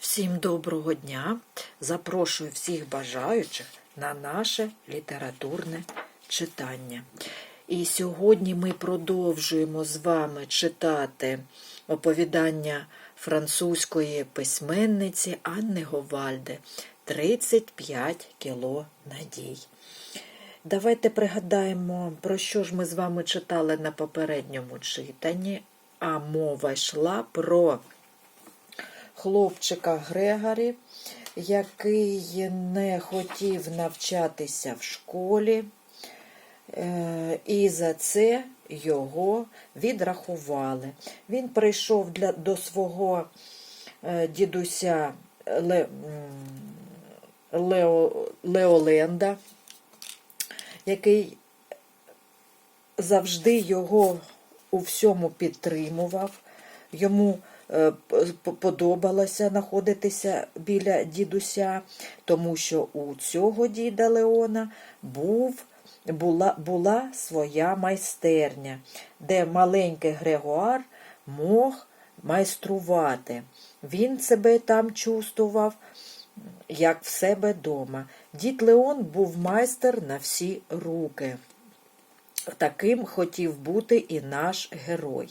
Всім доброго дня! Запрошую всіх бажаючих на наше літературне читання. І сьогодні ми продовжуємо з вами читати оповідання французької письменниці Анни Говальди «35 кіло надій. Давайте пригадаємо, про що ж ми з вами читали на попередньому читанні, а мова йшла про хлопчика Грегорі, який не хотів навчатися в школі, е, і за це його відрахували. Він прийшов для, до свого е, дідуся Ле, Лео, Леоленда, який завжди його у всьому підтримував. Йому подобалося знаходитися біля дідуся, тому що у цього діда Леона був, була, була своя майстерня, де маленький Грегуар мог майструвати. Він себе там чувствував, як в себе дома. Дід Леон був майстер на всі руки. Таким хотів бути і наш герой.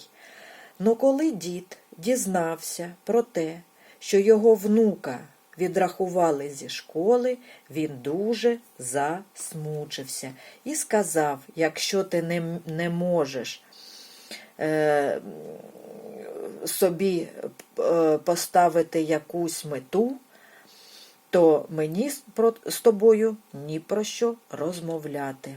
Но коли дід дізнався про те, що його внука відрахували зі школи, він дуже засмучився і сказав: якщо ти не, не можеш е, собі е, поставити якусь мету, то мені з тобою ні про що розмовляти.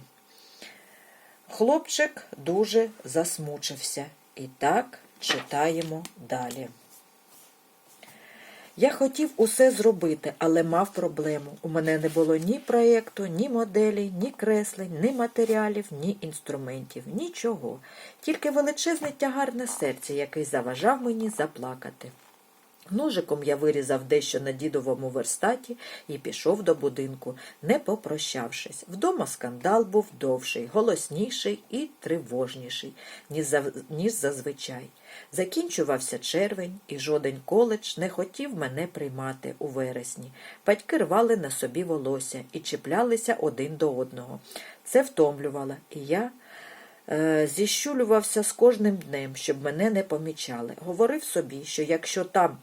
Хлопчик дуже засмучився. І так читаємо далі. Я хотів усе зробити, але мав проблему. У мене не було ні проєкту, ні моделі, ні креслень, ні матеріалів, ні інструментів, нічого. Тільки величезний тягар на серці, який заважав мені заплакати. Ножиком я вирізав дещо на дідовому верстаті і пішов до будинку, не попрощавшись. Вдома скандал був довший, голосніший і тривожніший, ніж зазвичай. Закінчувався червень, і жоден коледж не хотів мене приймати у вересні. Батьки рвали на собі волосся і чіплялися один до одного. Це втомлювало, і я е, зіщулювався з кожним днем, щоб мене не помічали. Говорив собі, що якщо там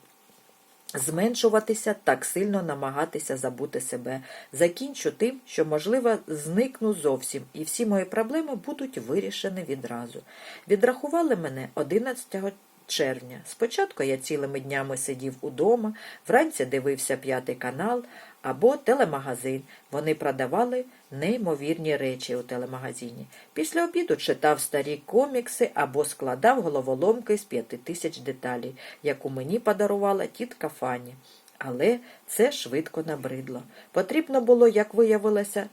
зменшуватися, так сильно намагатися забути себе. Закінчу тим, що, можливо, зникну зовсім, і всі мої проблеми будуть вирішені відразу. Відрахували мене 11 червня. Спочатку я цілими днями сидів удома, вранці дивився п'ятий канал або телемагазин. Вони продавали неймовірні речі у телемагазині. Після обіду читав старі комікси або складав головоломки з п'яти тисяч деталей, яку мені подарувала тітка Фані. Але це швидко набридло. Потрібно було, як виявилося,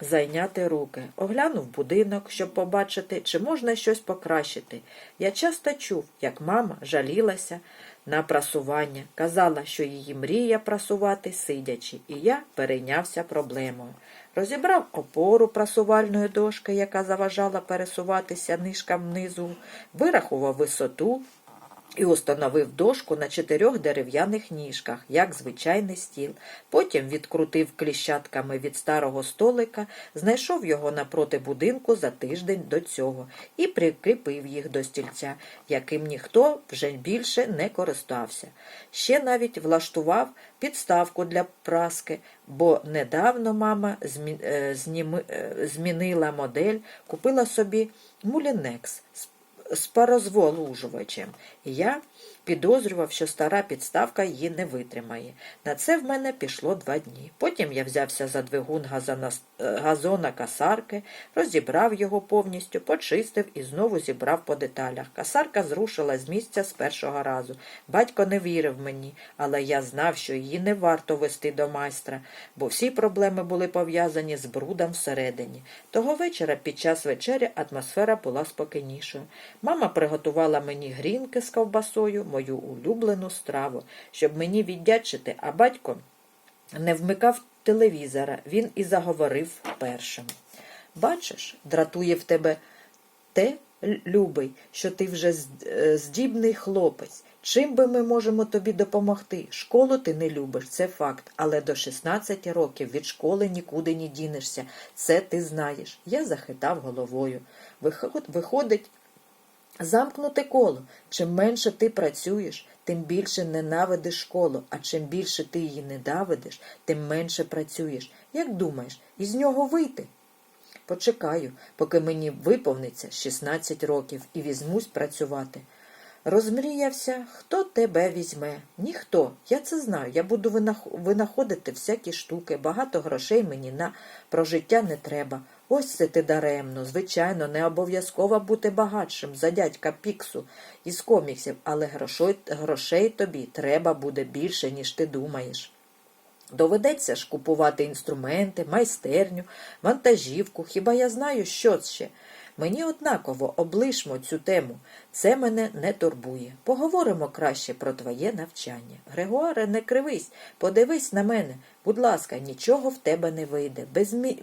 зайняти руки. Оглянув будинок, щоб побачити, чи можна щось покращити. Я часто чув, як мама жалілася на прасування, казала, що її мріє прасувати сидячи, і я перейнявся проблемою. Розібрав опору прасувальної дошки, яка заважала пересуватися нишкам внизу, вирахував висоту, і установив дошку на чотирьох дерев'яних ніжках, як звичайний стіл. Потім відкрутив кліщатками від старого столика, знайшов його напроти будинку за тиждень до цього і прикріпив їх до стільця, яким ніхто вже більше не користався. Ще навіть влаштував підставку для праски, бо недавно мама е, е, змінила модель, купила собі мулінекс з з парозволужувачем. Я підозрював, що стара підставка її не витримає. На це в мене пішло два дні. Потім я взявся за двигун газона, е, газона касарки, розібрав його повністю, почистив і знову зібрав по деталях. Касарка зрушила з місця з першого разу. Батько не вірив мені, але я знав, що її не варто вести до майстра, бо всі проблеми були пов'язані з брудом всередині. Того вечора під час вечері атмосфера була спокійнішою. Мама приготувала мені грінки з ковбасою, мою улюблену страву, щоб мені віддячити, а батько не вмикав телевізора, він і заговорив першим. Бачиш, дратує в тебе те, любий, що ти вже е, здібний хлопець. Чим би ми можемо тобі допомогти? Школу ти не любиш, це факт. Але до 16 років від школи нікуди не дінешся. Це ти знаєш. Я захитав головою. Виходить, Замкнуте коло. Чим менше ти працюєш, тим більше ненавидиш школу, а чим більше ти її ненавидиш, тим менше працюєш. Як думаєш, із нього вийти? Почекаю, поки мені виповниться 16 років і візьмусь працювати. Розмріявся, хто тебе візьме? Ніхто. Я це знаю. Я буду винах- винаходити всякі штуки, багато грошей мені на прожиття не треба. Ось це ти даремно. Звичайно, не обов'язково бути багатшим за дядька Піксу із коміксів, але грошей, грошей тобі треба буде більше, ніж ти думаєш. Доведеться ж купувати інструменти, майстерню, вантажівку. Хіба я знаю, що ще? Мені однаково облишмо цю тему. Це мене не турбує. Поговоримо краще про твоє навчання. Грегоаре, не кривись, подивись на мене. Будь ласка, нічого в тебе не вийде. Без мі...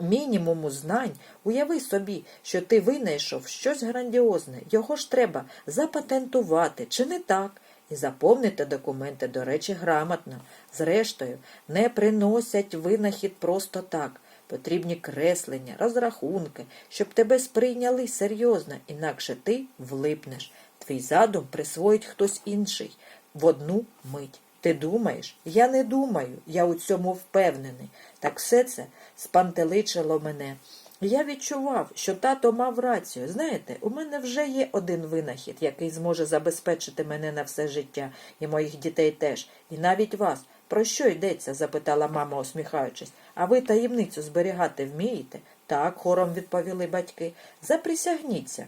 мінімуму знань уяви собі, що ти винайшов щось грандіозне. Його ж треба запатентувати, чи не так? І заповнити документи, до речі, грамотно. Зрештою, не приносять винахід просто так. Потрібні креслення, розрахунки, щоб тебе сприйняли серйозно, інакше ти влипнеш. Твій задум присвоїть хтось інший в одну мить. Ти думаєш? Я не думаю, я у цьому впевнений. Так все це спантеличило мене. Я відчував, що тато мав рацію. Знаєте, у мене вже є один винахід, який зможе забезпечити мене на все життя, і моїх дітей теж, і навіть вас. Про що йдеться? запитала мама, усміхаючись. А ви таємницю зберігати вмієте? Так, хором відповіли батьки. Заприсягніться.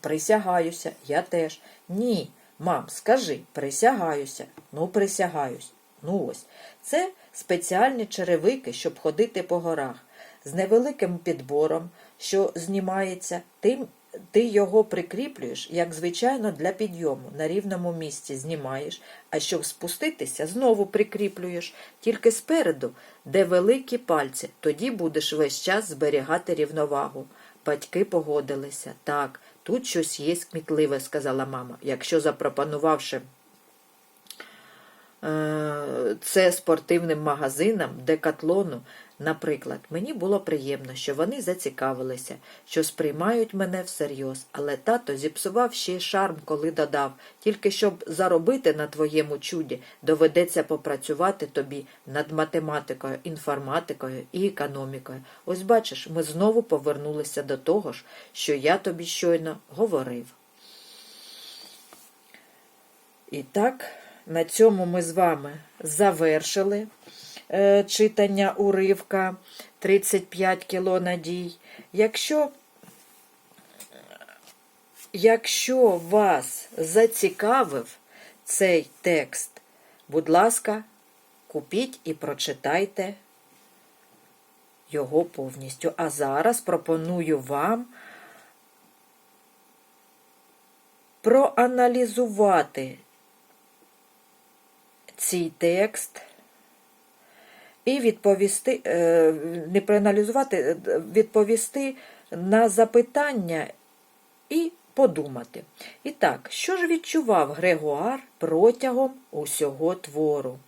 Присягаюся, я теж. Ні, мам, скажи, присягаюся. Ну, присягаюсь. Ну ось. Це спеціальні черевики, щоб ходити по горах. З невеликим підбором, що знімається, тим ти його прикріплюєш, як звичайно, для підйому. На рівному місці знімаєш, а щоб спуститися, знову прикріплюєш, тільки спереду, де великі пальці, тоді будеш весь час зберігати рівновагу. Батьки погодилися. Так, тут щось є кмітливе, сказала мама. Якщо запропонувавши це спортивним магазинам, декатлону, наприклад, мені було приємно, що вони зацікавилися, що сприймають мене всерйоз, але тато зіпсував ще й шарм, коли додав, тільки щоб заробити на твоєму чуді, доведеться попрацювати тобі над математикою, інформатикою і економікою. Ось бачиш, ми знову повернулися до того ж, що я тобі щойно говорив. І так, на цьому ми з вами завершили е, читання уривка 35 кіло надій. Якщо, якщо вас зацікавив цей текст, будь ласка, купіть і прочитайте його повністю. А зараз пропоную вам проаналізувати цей текст і відповісти, е, не проаналізувати, е, відповісти на запитання і подумати. І так, що ж відчував Грегуар протягом усього твору?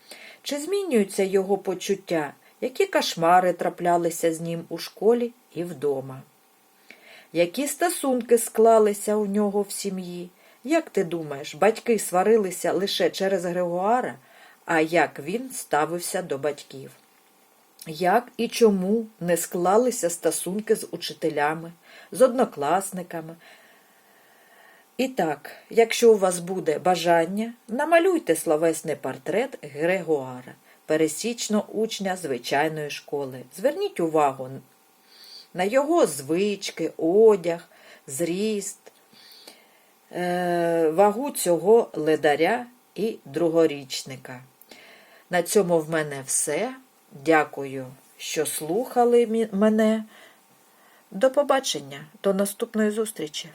Чи змінюються його почуття? Які кошмари траплялися з ним у школі і вдома? Які стосунки склалися у нього в сім'ї? Як ти думаєш, батьки сварилися лише через Грегуара, а як він ставився до батьків? Як і чому не склалися стосунки з учителями, з однокласниками? І так, якщо у вас буде бажання, намалюйте словесний портрет Грегуара, пересічного учня звичайної школи. Зверніть увагу на його звички, одяг, зріст, е, вагу цього ледаря і другорічника. На цьому в мене все. Дякую, що слухали мене. До побачення, до наступної зустрічі.